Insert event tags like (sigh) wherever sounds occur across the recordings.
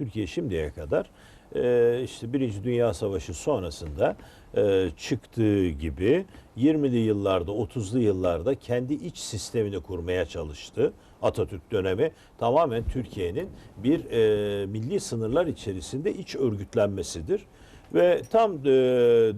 Türkiye şimdiye kadar e, işte Birinci Dünya Savaşı sonrasında e, çıktığı gibi 20'li yıllarda 30'lu yıllarda kendi iç sistemini kurmaya çalıştı. Atatürk dönemi tamamen Türkiye'nin bir e, milli sınırlar içerisinde iç örgütlenmesidir. Ve tam e,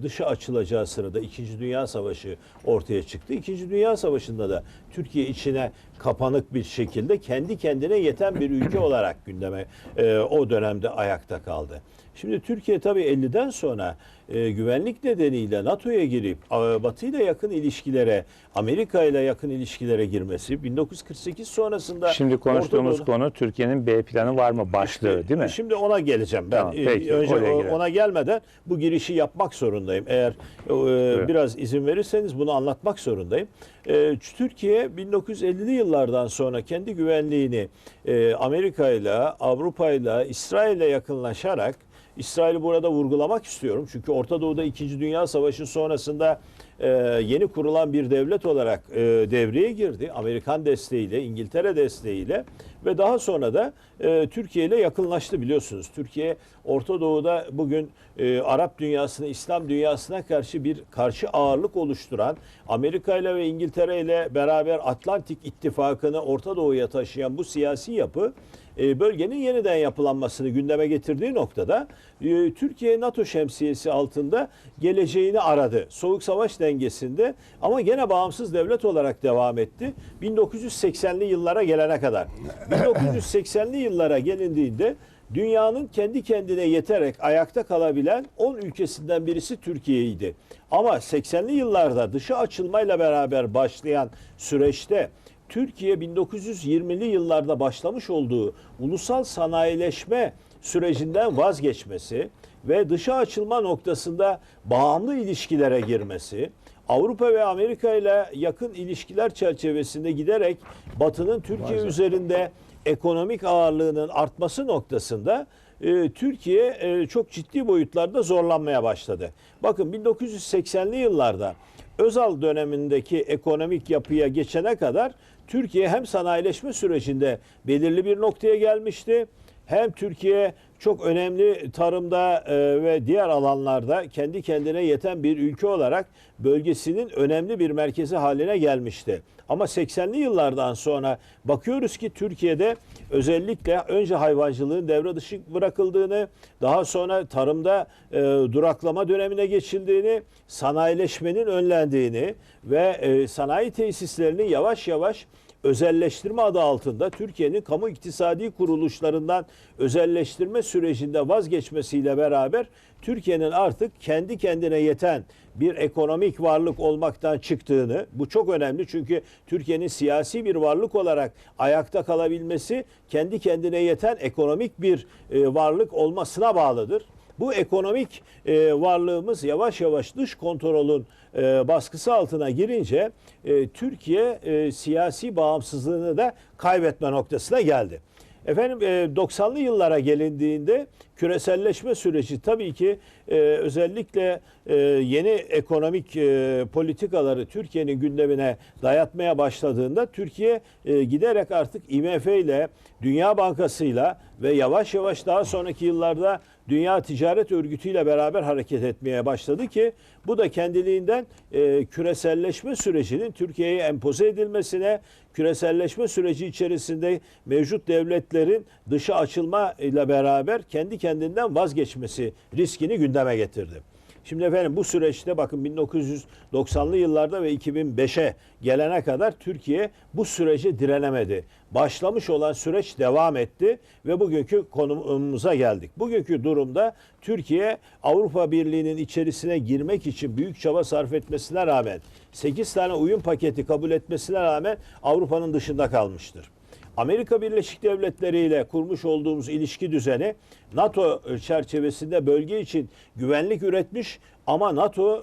dışa açılacağı sırada İkinci Dünya Savaşı ortaya çıktı. İkinci Dünya Savaşı'nda da Türkiye içine kapanık bir şekilde kendi kendine yeten bir ülke (clears throat) olarak gündeme e, o dönemde ayakta kaldı. Şimdi Türkiye tabii 50'den sonra e, güvenlik nedeniyle NATO'ya girip e, Batı ile yakın ilişkilere, Amerika ile yakın ilişkilere girmesi 1948 sonrasında Şimdi konuştuğumuz Orta konu Türkiye'nin B planı var mı başlığı değil mi? Şimdi ona geleceğim ben. Tamam, peki, Önce o- ona gelmeden bu girişi yapmak zorundayım. Eğer e, biraz izin verirseniz bunu anlatmak zorundayım. E, Türkiye 1950'li yıllardan sonra kendi güvenliğini e, Amerika ile, Avrupa ile, İsrail ile yakınlaşarak İsrail'i burada vurgulamak istiyorum. Çünkü Orta Doğu'da 2. Dünya Savaşı sonrasında e, yeni kurulan bir devlet olarak e, devreye girdi. Amerikan desteğiyle, İngiltere desteğiyle ve daha sonra da e, Türkiye ile yakınlaştı biliyorsunuz. Türkiye Orta Doğu'da bugün e, Arap dünyasına, İslam dünyasına karşı bir karşı ağırlık oluşturan Amerika ile ve İngiltere ile beraber Atlantik ittifakını Orta Doğu'ya taşıyan bu siyasi yapı e, bölgenin yeniden yapılanmasını gündeme getirdiği noktada e, Türkiye NATO şemsiyesi altında geleceğini aradı. Soğuk savaş dengesinde ama gene bağımsız devlet olarak devam etti. 1980'li yıllara gelene kadar. 1980'li yıllara gelindiğinde dünyanın kendi kendine yeterek ayakta kalabilen 10 ülkesinden birisi Türkiye'ydi. Ama 80'li yıllarda dışı açılmayla beraber başlayan süreçte Türkiye 1920'li yıllarda başlamış olduğu ulusal sanayileşme sürecinden vazgeçmesi ve dışa açılma noktasında bağımlı ilişkilere girmesi, Avrupa ve Amerika ile yakın ilişkiler çerçevesinde giderek Batı'nın Türkiye üzerinde ekonomik ağırlığının artması noktasında e, Türkiye e, çok ciddi boyutlarda zorlanmaya başladı. Bakın 1980'li yıllarda Özal dönemindeki ekonomik yapıya geçene kadar Türkiye hem sanayileşme sürecinde belirli bir noktaya gelmişti. Hem Türkiye çok önemli tarımda e, ve diğer alanlarda kendi kendine yeten bir ülke olarak bölgesinin önemli bir merkezi haline gelmişti. Ama 80'li yıllardan sonra bakıyoruz ki Türkiye'de özellikle önce hayvancılığın devre dışı bırakıldığını, daha sonra tarımda e, duraklama dönemine geçildiğini, sanayileşmenin önlendiğini ve e, sanayi tesislerinin yavaş yavaş özelleştirme adı altında Türkiye'nin kamu iktisadi kuruluşlarından özelleştirme sürecinde vazgeçmesiyle beraber Türkiye'nin artık kendi kendine yeten bir ekonomik varlık olmaktan çıktığını bu çok önemli çünkü Türkiye'nin siyasi bir varlık olarak ayakta kalabilmesi kendi kendine yeten ekonomik bir e, varlık olmasına bağlıdır. Bu ekonomik e, varlığımız yavaş yavaş dış kontrolün e, baskısı altına girince e, Türkiye e, siyasi bağımsızlığını da kaybetme noktasına geldi. Efendim e, 90'lı yıllara gelindiğinde küreselleşme süreci tabii ki e, özellikle e, yeni ekonomik e, politikaları Türkiye'nin gündemine dayatmaya başladığında Türkiye e, giderek artık IMF ile Dünya Bankası ile ve yavaş yavaş daha sonraki yıllarda Dünya Ticaret Örgütü ile beraber hareket etmeye başladı ki bu da kendiliğinden e, küreselleşme sürecinin Türkiye'ye empoze edilmesine, küreselleşme süreci içerisinde mevcut devletlerin dışa açılma ile beraber kendi kendinden vazgeçmesi riskini gündeme getirdi. Şimdi efendim bu süreçte bakın 1990'lı yıllarda ve 2005'e gelene kadar Türkiye bu sürece direnemedi. Başlamış olan süreç devam etti ve bugünkü konumumuza geldik. Bugünkü durumda Türkiye Avrupa Birliği'nin içerisine girmek için büyük çaba sarf etmesine rağmen 8 tane uyum paketi kabul etmesine rağmen Avrupa'nın dışında kalmıştır. Amerika Birleşik Devletleri ile kurmuş olduğumuz ilişki düzeni NATO çerçevesinde bölge için güvenlik üretmiş ama NATO e,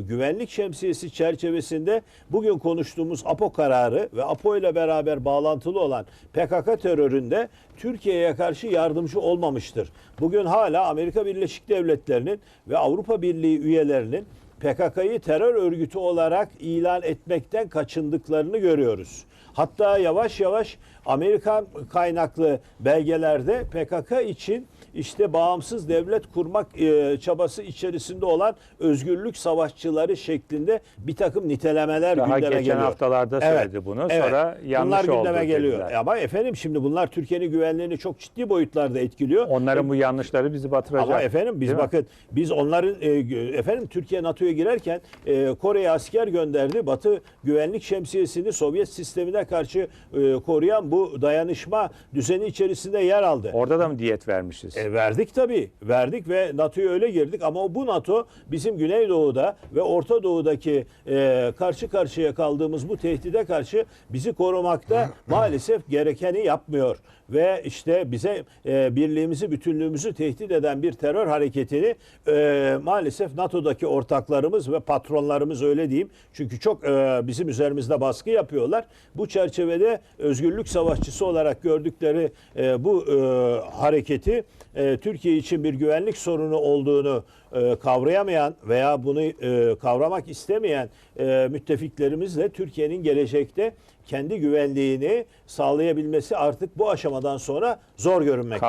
güvenlik şemsiyesi çerçevesinde bugün konuştuğumuz APO kararı ve APO ile beraber bağlantılı olan PKK teröründe Türkiye'ye karşı yardımcı olmamıştır. Bugün hala Amerika Birleşik Devletleri'nin ve Avrupa Birliği üyelerinin PKK'yı terör örgütü olarak ilan etmekten kaçındıklarını görüyoruz. Hatta yavaş yavaş Amerikan kaynaklı belgelerde PKK için işte bağımsız devlet kurmak e, çabası içerisinde olan özgürlük savaşçıları şeklinde bir takım nitelemeler Daha gündeme geçen geliyor. haftalarda söyledi bunu. Sonra yanlış Bunlar oldu gündeme geliyor. dediler. Ama efendim şimdi bunlar Türkiye'nin güvenliğini çok ciddi boyutlarda etkiliyor. Onların bu yanlışları bizi batıracak. Ama efendim biz mi? bakın biz onların e, efendim Türkiye NATO'ya girerken e, Kore'ye asker gönderdi. Batı güvenlik şemsiyesini Sovyet sistemine karşı e, koruyan bu dayanışma düzeni içerisinde yer aldı. Orada da mı diyet vermişiz? E, verdik tabii. Verdik ve NATO'ya öyle girdik ama o bu NATO bizim Güneydoğu'da ve Orta Doğu'daki e, karşı karşıya kaldığımız bu tehdide karşı bizi korumakta maalesef gerekeni yapmıyor. Ve işte bize e, birliğimizi, bütünlüğümüzü tehdit eden bir terör hareketini e, maalesef NATO'daki ortaklarımız ve patronlarımız öyle diyeyim. Çünkü çok e, bizim üzerimizde baskı yapıyorlar. Bu çerçevede özgürlük savaşçısı olarak gördükleri e, bu e, hareketi e, Türkiye için bir güvenlik sorunu olduğunu e, kavrayamayan veya bunu e, kavramak istemeyen e, müttefiklerimizle Türkiye'nin gelecekte kendi güvenliğini sağlayabilmesi artık bu aşamadan sonra zor görünmektedir.